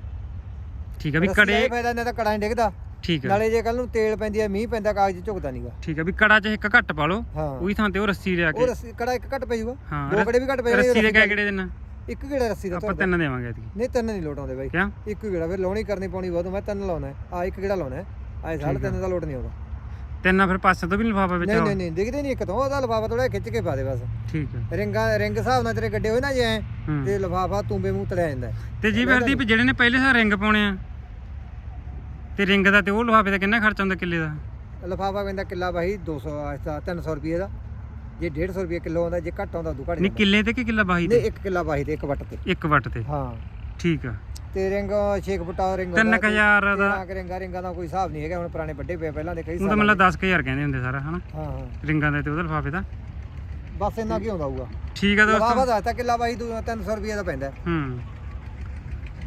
ਠੀਕ ਆ ਵੀ ਰੱਸੀ ਦਾ ਕੜੇ ਇਹ ਫਾਇਦਾ ਨਹੀਂ ਤਾਂ ਕੜਾ ਨਹੀਂ ਡਿੱਗਦਾ। ਠੀਕ ਆ ਨਾਲੇ ਜੇ ਕੱਲ ਨੂੰ ਤੇਲ ਪੈਂਦੀ ਹੈ ਮੀਂਹ ਪੈਂਦਾ ਕਾਗਜ਼ ਝੁਕਦਾ ਨਹੀਂਗਾ ਠੀਕ ਆ ਵੀ ਕੜਾ ਚ ਇੱਕ ਘੱਟ ਪਾ ਲਓ ਹਾਂ। ਉਹੀ ਥਾਂ ਤੇ ਉਹ ਰੱਸੀ ਲਿਆ ਉਹ ਕੇ ਰੱਸੀ ਕੜਾ ਇੱਕ ਘੱਟ ਪੈ ਜਾਊਗਾ ਹਾਂ ਦੋ ਕੜੇ ਵੀ ਘੱਟ ਪੈ ਰੱਸੀ ਦੇ ਕਿਆ ਕਿਹੜੇ ਦੇਣਾ ਇੱਕ ਗੇੜਾ ਰੱਸੀ ਦਾ ਆਪਾਂ। ਤਿੰਨ ਦੇਵਾਂਗੇ ਐਤਕੀ। ਨਹੀਂ ਤਿੰਨ ਨਹੀਂ ਲੋਟ ਆਉਂਦੇ ਬਾਈ। ਕਿਆ? ਇੱਕ ਹੀ ਗੇੜਾ ਫਿਰ ਲਾਉਣੀ ਕਰਨੀ ਪਾਉਣੀ ਬਹੁਤ ਮੈਂ ਤਿੰਨ ਲਾਉਣਾ ਆ ਇੱਕ ਗੇੜਾ ਲਾਉਣਾ ਆਏ ਸਾਢੇ ਤਿੰਨ ਦਾ ਲੋਟ ਨਹੀਂ ਆਉਂਦਾ। ਤਿੰਨ ਫਿਰ ਪਾਸੇ ਤੋਂ ਵੀ ਲਫਾਫਾ ਵਿੱਚ? ਨਹੀਂ। ਨਹੀਂ ਨਹੀਂ ਦਿਖਦੇ ਨਹੀਂ ਇੱਕ ਤੋਂ ਉਹਦਾ ਲਫਾਫਾ ਥੋੜਾ ਖਿੱਚ ਕੇ ਪਾ ਦੇ ਬਸ। ਠੀਕ ਆ। ਰਿੰਗਾਂ ਰਿੰਗ ਹਿਸਾਬ ਨਾਲ ਤੇਰੇ ਗੱਡੇ ਹੋਏ ਨਾ ਜੇ ਐਂ, ਹੂੰ। ਤੇ ਲਫਾਫਾ ਤੂੰਬੇ ਮੂੰਹ ਤੜਿਆ ਜਾਂਦਾ ਹੈ। ਤੇ ਜੀ ਹਰਦੀਪ ਜਿਹੜੇ ਨੇ ਪਹਿਲੇ ਸਾਰ ਰਿੰਗ ਪਾਉਣੇ ਆ ਤੇ ਰਿੰਗ ਦਾ ਤੇ ਉਹ ਲਫਾਫੇ ਦਾ ਕਿੰਨਾ ਖਰਚਾ ਹੁੰਦਾ ਕਿੱਲੇ ਦਾ? ਲਫਾਫਾ ਪੈਂਦਾ ਕਿੱਲਾ ਬਾਈ 200 ਆਸਤਾ 300 ਰੁਪਏ ਦਾ। ਜੇ 150 ਰੁਪਏ ਕਿਲੋ ਆਉਂਦਾ ਜੇ ਘੱਟ ਆਉਂਦਾ ਉਦੋਂ ਘੱਟ ਨਹੀਂ ਜਾਂਦਾ ਕਿੱਲੇ ਤੇ ਕਿ ਕਿੱਲਾ ਬਾਹੀ ਨਹੀਂ ਤੇ ਇੱਕ ਕਿੱਲਾ ਬਾਈ ਤੇ ਇੱਕ ਵੱਟ ਤੇ। ਇੱਕ ਵੱਟ ਤੇ। ਹਾਂ। ਠੀਕ ਆ। ਤੇ ਰਿੰਗ 6 ਫੁੱਟਾ ਰਿੰਗ ਤਿੰਨ ਕੁ ਹਜ਼ਾਰ ਦਾ। ਕਿ ਰਿੰਗਾਂ ਰਿੰਗਾਂ ਦਾ ਕੋਈ ਹਿਸਾਬ ਨਹੀਂ ਹੈਗਾ ਹੁਣ ਪੁਰਾਣੇ ਵੱਡੇ ਪਏ ਪਹਿਲਾਂ ਦੇ ਕਈ ਉਹ ਤਾਂ ਸਾਲ ਮਤਲਬ 10000 ਕਹਿੰਦੇ ਹੁੰਦੇ ਸਾਰਾ ਹਨਾ? ਹਾਂ ਹਾਂ। ਰਿੰਗਾਂ ਦਾ ਤੇ ਉਹਦਾ ਲਫਾਫੇ ਦਾ। ਬਸ ਇੰਨਾ ਕੀ ਆਉਂਦਾ ਹੋਊਗਾ। ਠੀਕ ਆ ਦੋਸਤੋ। ਦੱਸਤਾ ਕਿੱਲਾ ਬਾਈ 300 ਰੁਪਏ ਦਾ ਪੈਂਦਾ। ਹੂੰ।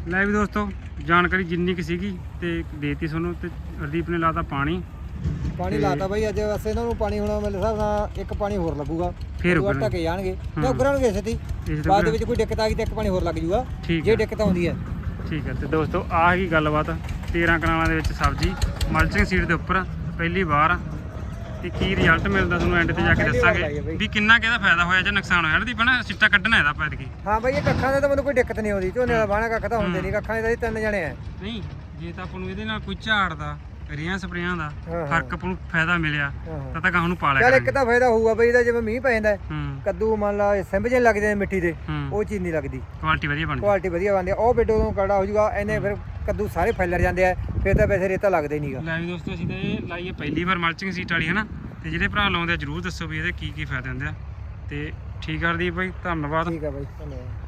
ਲੈ ਵੀ ਦੋਸਤੋ ਜਾਣਕਾਰੀ ਜਿੰਨੀ ਕੁ ਸੀਗੀ ਤੇ ਦੇਤੀ ਤੁਹਾਨੂੰ ਤੇ ਹਰਦੀਪ ਨੇ ਲਾਤਾ ਪਾਣੀ। ਪਾਣੀ ਲਾਤਾ ਬਾਈ ਅੱਜ ਵੈਸੇ ਇਹਨਾਂ ਨੂੰ ਪਾਣੀ ਹੁਣ ਮੇਰੇ ਹਿਸਾਬ ਨਾਲ ਇੱਕ ਪਾਣੀ ਹੋਰ ਲੱਗੂਗਾ। ਫੇਰ ਉਹ। ਟਕੇ ਜਾਣਗੇ। ਤੇ ਉਗਰਣਗੇ ਛੇਤੀ ਬਾਅਦ ਦੇ ਵਿੱਚ ਕੋਈ ਦਿੱਕਤ ਆ ਗਈ ਤੇ ਇੱਕ ਪਾਣੀ ਹੋਰ ਲੱਗ ਜੂਗਾ। ਜੇ ਦਿੱਕਤ ਆਉਂਦੀ ਹੈ। ਠੀਕ ਹੈ ਤੇ ਦੋਸਤੋ ਆਹ ਹੀ ਗੱਲਬਾਤ 13 ਕਨਾਲਾਂ ਦੇ ਵਿੱਚ ਸਬਜ਼ੀ ਮਲਚਿੰਗ ਸੀਟ ਦੇ ਉੱਪਰ ਪਹਿਲੀ ਵਾਰ ਤੇ ਕੀ ਰਿਜ਼ਲਟ ਮਿਲਦਾ ਤੁਹਾਨੂੰ ਐਂਡ ਤੇ ਜਾ ਕੇ ਪਹਿਲੀ ਦੱਸਾਂਗੇ। ਵੀ ਕਿੰਨਾ ਕਿਹਦਾ ਫਾਇਦਾ ਹੋਇਆ ਜਾਂ ਨੁਕਸਾਨ ਹੋਇਆ? ਇਹਦੀ ਬਣਾ ਸਿੱਟਾ ਕੱਢਣਾ ਇਹਦਾ ਪੈਦ ਕੀ ਹਾਂ ਬਾਈ ਇਹ ਕੱਖਾਂ ਦੇ ਤਾਂ ਮੈਨੂੰ ਕੋਈ ਦਿੱਕਤ ਨਹੀਂ ਆਉਂਦੀ। ਝੋਨੇ ਦਾ ਬਾਣਾ ਕੱਖ ਤਾਂ ਹੁੰਦੇ ਨਹੀਂ ਕੱਖਾਂ ਦੇ ਤਾਂ ਤਿੰਨ ਜਣੇ ਆ। ਨਹੀਂ ਜੇ ਤਾਂ ਆਪਾਂ ਨੂੰ ਇਹਦੇ ਨਾਲ ਕੋਈ ਝਾੜ ਦਾ ਰੇਹਾਂ ਸਪਰੇਆਂ ਦਾ ਹਾਂ, ਹਾਂ। ਫ਼ਰਕ ਆਪਾਂ ਨੂੰ ਫਾਇਦਾ ਮਿਲਿਆ ਹਾਂ ਤਾਂ ਤਾਂ ਗਾਹ ਨੂੰ ਪਾ ਲਿਆ ਚੱਲ ਇੱਕ ਕਰਾਂਗੇ। ਤਾਂ ਫਾਇਦਾ ਹੋਊਗਾ ਬਈ ਇਹਦਾ ਜਿਵੇਂ ਮੀਂਹ ਪੈ ਜਾਂਦਾ ਹੈ, ਹੂੰ। ਕੱਦੂ ਮੰਨ ਲਾ ਸਿੰਭ ਜੇ ਲੱਗਦੇ ਨੇ ਮਿੱਟੀ ਦੇ ਹੂੰ। ਉਹ ਚੀਜ਼ ਨਹੀਂ ਲੱਗਦੀ। ਕੁਆਲਿਟੀ ਵਧੀਆ ਬਣ ਗਈ ਕੁਆਲਿਟੀ ਵਧੀਆ ਬਣਦੀ ਆ। ਉਹ ਬੇਡੋ ਤੋਂ ਕੜਾ ਹੋ ਜਾਊਗਾ ਇਹਨੇ ਫਿਰ ਕੱਦੂ ਸਾਰੇ ਫੈਲਰ ਜਾਂਦੇ ਆ ਫਿਰ ਤਾਂ ਵੈਸੇ ਰੇਤਾ ਲੱਗਦਾ ਹੀ ਨਹੀਂਗਾ ਲੈ ਵੀ ਦੋਸਤੋ ਅਸੀਂ ਤਾਂ ਇਹ ਲਾਈਏ ਪਹਿਲੀ ਵਾਰ ਮਲਚਿੰਗ ਸੀਟ ਵਾਲੀ ਹੈ ਨਾ ਤੇ ਜਿਹੜੇ ਭਰਾ ਲਾਉਂਦੇ ਆ ਜਰੂਰ ਦੱਸੋ ਵੀ ਇਹਦੇ ਕੀ ਕੀ ਫਾਇਦੇ ਹੁੰਦੇ ਆ। ਤੇ ਠੀਕ ਆ ਹਰਦੀਪ ਬਾਈ ਧੰਨਵਾਦ। ਠੀਕ ਆ ਬਾਈ ਧੰਨਵਾਦ।